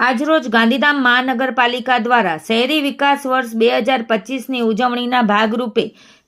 આજરોજ ગાંધીધામ મહાનગરપાલિકા દ્વારા શહેરી વિકાસ વર્ષ બે હજાર પચીસની ઉજવણીના ભાગરૂપે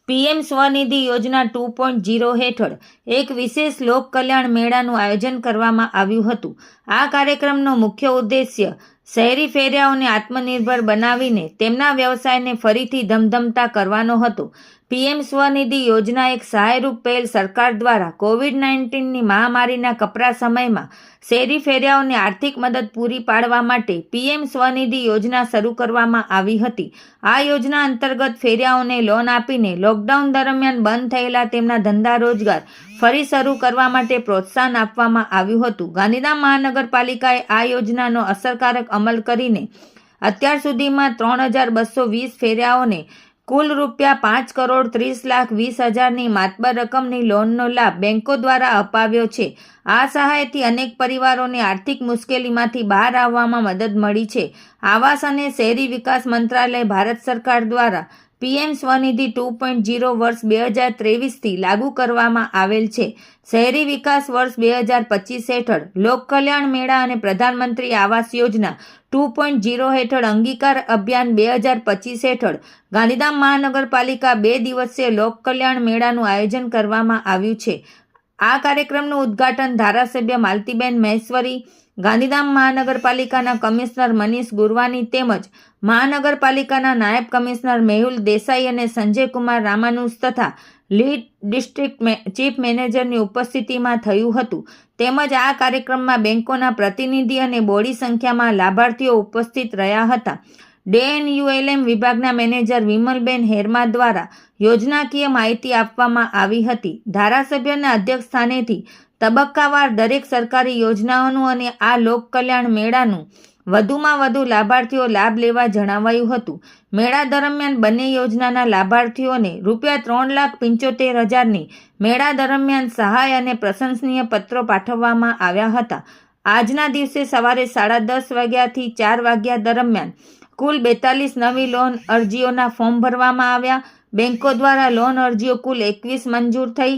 પીએમ સ્વનિધિ યોજના ટુ પોઈન્ટ જીરો હેઠળ એક વિશેષ લોક કલ્યાણ મેળાનું આયોજન કરવામાં આવ્યું હતું. આ કાર્યક્રમનો મુખ્ય ઉદ્દેશ્ય શહેરી ફેરિયાઓને આત્મનિર્ભર બનાવીને તેમના વ્યવસાયને ફરીથી ધમધમતા કરવાનો હતો. પીએમ સ્વનિધિ યોજના એક સહાયરૂપ પહેલ સરકાર દ્વારા કોવિડ નાઇન્ટીનની મહામારીના કપરા સમયમાં શેરી ફેરિયાઓને આર્થિક મદદ પૂરી પાડવા માટે પીએમ સ્વનિધિ યોજના શરૂ કરવામાં આવી હતી. આ યોજના અંતર્ગત ફેરિયાઓને લોન આપીને લોકડાઉન દરમિયાન બંધ થયેલા તેમના ધંધા રોજગાર ફરી શરૂ કરવા માટે પ્રોત્સાહન આપવામાં આવ્યું હતું. ગાંધીધામ મહાનગરપાલિકાએ આ યોજનાનો અસરકારક અમલ કરીને અત્યાર સુધીમાં ત્રણ હજાર બસો વીસ ફેરિયાઓને કુલ રૂપિયા પાંચ કરોડ ત્રીસ લાખ વીસ હજારની માતબર રકમની લોનનો લાભ બેંકો દ્વારા અપાવ્યો છે. આ સહાયથી અનેક પરિવારોને આર્થિક મુશ્કેલીમાંથી બહાર આવવામાં મદદ મળી છે. આવાસ અને શહેરી વિકાસ મંત્રાલય ભારત સરકાર દ્વારા PM Svanidhi two point zero વર્ષ બે હજાર ત્રેવીસથી લાગુ કરવામાં આવેલ છે. શહેરી વિકાસ વર્ષ બે હજાર પચીસ હેઠળ લોક કલ્યાણ મેળા અને પ્રધાનમંત્રી Awas Yojana two point zero હેઠળ અંગીકાર અભિયાન બે હજાર પચીસ હેઠળ ગાંધીધામ મહાનગરપાલિકા બે દિવસીય લોક કલ્યાણ મેળાનું આયોજન કરવામાં આવ્યું છે. આ કાર્યક્રમનું ઉદ્ઘાટન ધારાસભ્ય માલતીબેન મહેશ્વરી, ગાંધીધામ મહાનગરપાલિકાના કમિશનર મનીષ ગુરવાની તેમજ મહાનગરપાલિકાના નાયબ કમિશનર મેહુલ દેસાઈ અને સંજયકુમાર રામાનુસ તથા લીડ ડિસ્ટ્રિક્ટ ચીફ મેનેજરની ઉપસ્થિતિમાં થયું હતું. તેમજ આ કાર્યક્રમમાં બેંકોના પ્રતિનિધિ અને બોડી સંખ્યામાં લાભાર્થીઓ ઉપસ્થિત રહ્યા હતા. ડીએનયુએલએમ વિભાગના મેનેજર વિમલબેન હેરમા દ્વારા યોજનાકીય માહિતી આપવામાં આવી હતી. ધારાસભ્યના અધ્યક્ષ સ્થાનેથી તબક્કાવાર દરેક સરકારી યોજનાઓનું અને આ લોક કલ્યાણ મેળાનું વધુમાં વધુ લાભાર્થીઓ લાભ લેવા જણાવાયું હતું. મેળા દરમિયાન બંને યોજનાના લાભાર્થીઓને રૂપિયા ત્રણ લાખ પંચોતેર હજારની મેળા દરમિયાન સહાય અને પ્રશંસનીય પત્રો પાઠવવામાં આવ્યા હતા. આજના દિવસે સવારે સાડા દસ વાગ્યાથી ચાર વાગ્યા દરમિયાન કુલ બેતાલીસ નવી લોન અરજીઓના ફોર્મ ભરવામાં આવ્યા. બેંકો દ્વારા લોન અરજીઓ કુલ એકવીસ મંજૂર થઈ.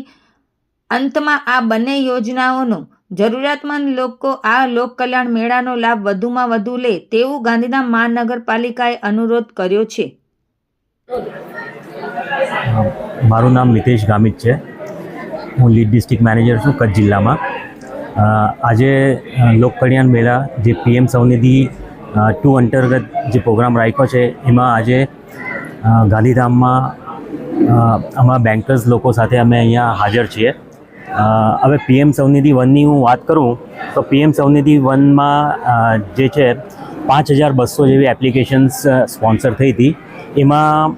અંતમાં આ બંને યોજનાઓનો જરૂરિયાતમંદ લોકો આ લોક કલ્યાણ મેળાનો લાભ વધુમાં વધુ લે તેવું ગાંધીધામ મહાનગરપાલિકાએ અનુરોધ કર્યો છે. મારું નામ મિતેશ ગામિત છે. હું લીડ ડિસ્ટ્રિક્ટ મેનેજર છું કચ્છ જિલ્લામાં. આજે લોકકલ્યાણ લોક કલ્યાણ મેળા જે પીએમ સ્વનિધિ ટુ અંતર્ગત જે પ્રોગ્રામ રાખ્યો છે, એમાં આજે ગાંધીધામમાં અમારા બેન્કર્સ લોકો સાથે અમે અહીંયા હાજર છીએ. હવે પીએમ સ્વનિધિ વનની હું વાત કરું, તો પીએમ સ્વનિધિ વનમાં જે છે, પાંચ હજાર બસો જેવી એપ્લિકેશન્સ સ્પોન્સર થઈ હતી. એમાં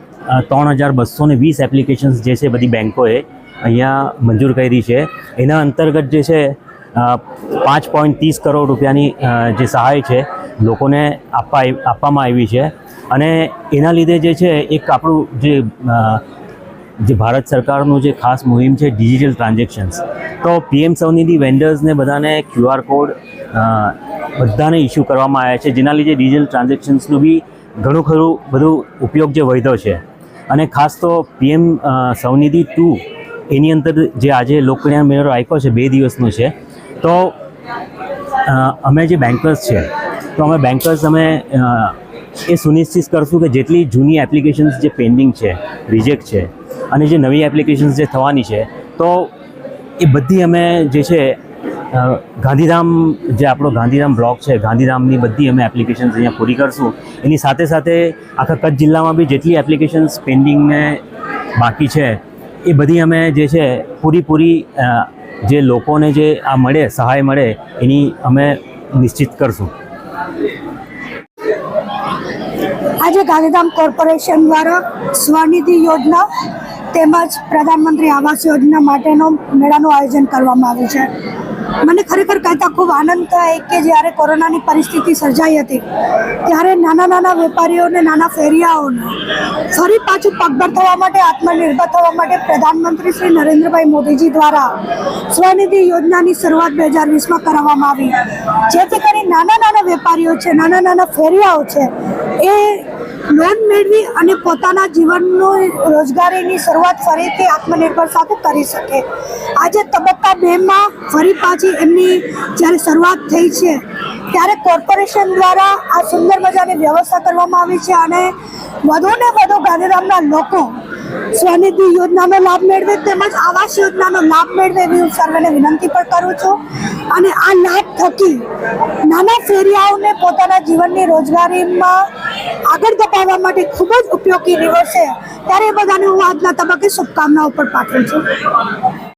ત્રણ હજાર બસો ને વીસ એપ્લિકેશન્સ જે છે, બધી બેન્કોએ અહીંયા મંજૂર કરી છે. એના અંતર્ગત જે છે પાંચ પોઈન્ટ ત્રીસ કરોડ રૂપિયાની જે સહાય છે લોકોને આપવા આપવામાં આવી છે. અને એના લીધે જે છે, એક આપણું જે જે ભારત સરકારનું જે ખાસ મુહિમ છે ડિજિટલ ટ્રાન્ઝેક્શન્સ તો પીએમ સ્વનિધિ વેન્ડર્સને બધાને ક્યુઆર કોડ બધાને ઇસ્યુ કરવામાં આવ્યા છે, જેના લીધે ડિજિટલ ટ્રાન્ઝેક્શન્સનું બી ઘણું ખરું બધું ઉપયોગ જે વધ્યો છે. અને ખાસ તો પીએમ સ્વનિધિ ટુ એની અંદર જે આજે લોકકલ્યાણ મેળો રાખ્યો છે, બે દિવસનો છે. તો અમે જે બેન્કર્સ છે તો અમે બેન્કર્સ અમે એ સુનિશ્ચિત કરશું કે જેટલી જૂની એપ્લિકેશન્સ જે પેન્ડિંગ છે રિજેક્ટ છે, અને જે નવી એપ્લિકેશન્સ જે થવાની છે, તો એ બધી અમે જે છે ગાંધીધામ જે આપણો ગાંધીધામ બ્લોક છે, ગાંધીધામની બધી અમે એપ્લિકેશન્સ અહીંયા પૂરી કરશું. એની સાથે સાથે આખા કચ્છ જિલ્લામાં બી જેટલી એપ્લિકેશન્સ પેન્ડિંગને બાકી છે, એ બધી અમે જે છે પૂરીપૂરી જે લોકોને જે આ મળે, સહાય મળે, એની અમે નિશ્ચિત કરશું. આજે ગાંધીધામ કોર્પોરેશન દ્વારા સ્વનિધિ યોજના તેમજ પ્રધાનમંત્રી આવાસ યોજના માટેનો મેળાનું આયોજન કરવામાં આવ્યું છે. મને ખરેખર કહેતા ખૂબ આનંદ થાય કે જ્યારે કોરોનાની પરિસ્થિતિ સર્જાઈ હતી, ત્યારે નાના નાના વેપારીઓને, નાના ફેરિયાઓને ફરી પાછું પગભર થવા માટે, આત્મનિર્ભર થવા માટે પ્રધાનમંત્રી શ્રી નરેન્દ્રભાઈ મોદીજી દ્વારા સ્વનિધિ યોજનાની શરૂઆત બે હજાર વીસમાં કરાવવામાં આવી. જેથી કરી નાના નાના વેપારીઓ છે, નાના નાના ફેરિયાઓ છે, એ લોન મેળવી અને પોતાના જીવનનો રોજગારીની શરૂઆત ફરીથી આત્મનિર્ભર સાથે કરી શકે. આજે તબક્કા બેમાં ફરી પાછી એમની જ્યારે શરૂઆત થઈ છે, ત્યારે કોર્પોરેશન દ્વારા આ સુંદર મજાની વ્યવસ્થા કરવામાં આવી છે અને વધુને વધુ ગાંધીધામના લોકો સ્વનિધિ યોજનાનો લાભ મેળવે તેમજ આવાસ યોજનાનો લાભ મેળવે એવી હું સર્વેને વિનંતી પણ કરું છું. અને આ લાભ થકી નાના ફેરિયાઓને પોતાના જીવનની રોજગારીમાં આગળ ધપાવવા માટે ખૂબ જ ઉપયોગી નીવડશે ત્યારે એ બધાને હું આજના તબક્કે શુભકામનાઓ પણ પાઠવું છું.